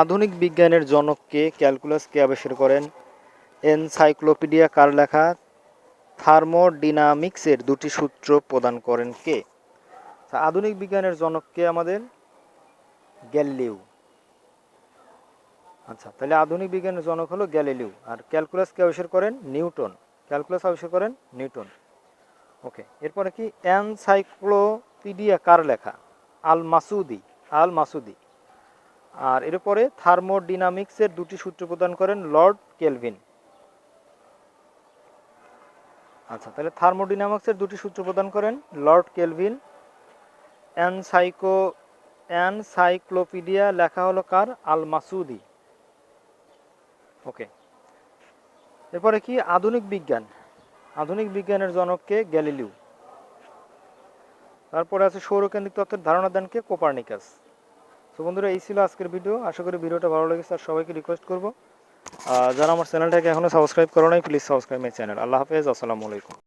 আধুনিক বিজ্ঞানের জনককে ক্যালকুলাস কে আবিষ্কার করেন? এনসাইক্লোপিডিয়া কার লেখা? থার্মোডিনামিক্সের দুটি সূত্র প্রদান করেন কে? আধুনিক বিজ্ঞানের জনককে আমাদের? গ্যালিলিও আচ্ছা তাহলে আধুনিক বিজ্ঞানের জনক হলো গ্যালিলিও আর ক্যালকুলাস কে আবিষ্কার করেন? নিউটন। ক্যালকুলাস আবিষ্কার করেন নিউটন। ওকে, এরপরে কি? এনসাইক্লোপিডিয়া কার লেখা? আল মাসুদি আল মাসুদি আর এরপরে থার্মোডিনামিক্সের দুটি সূত্র প্রদান করেন লর্ড কেলভিন। আচ্ছা তাহলে থার্মোডিনামিক্সের দুটি সূত্র প্রদান করেন লর্ড কেলভিন। অ্যানসাইকো অ্যানসাইক্লোপিডিয়া লেখা হলো কার? আল মাসুদি ওকে। এরপরে কি? আধুনিক বিজ্ঞান। আধুনিক বিজ্ঞানের জনককে গ্যালিলিও তারপরে আছে সৌরকেন্দ্রিক তত্ত্বের ধারণা দেন কে? কোপার্নিকাস। তো বন্ধুরা, এই ছিল আজকের ভিডিও আশা করি ভিডিওটা ভালো লেগেছে, আর সবাইকে রিকোয়েস্ট করব। যারা আমার চ্যানেলটাকে এখনও সাবস্ক্রাইব করো নাই please subscribe my channel Allah হাফেজ, আসসালামু আলাইকুম।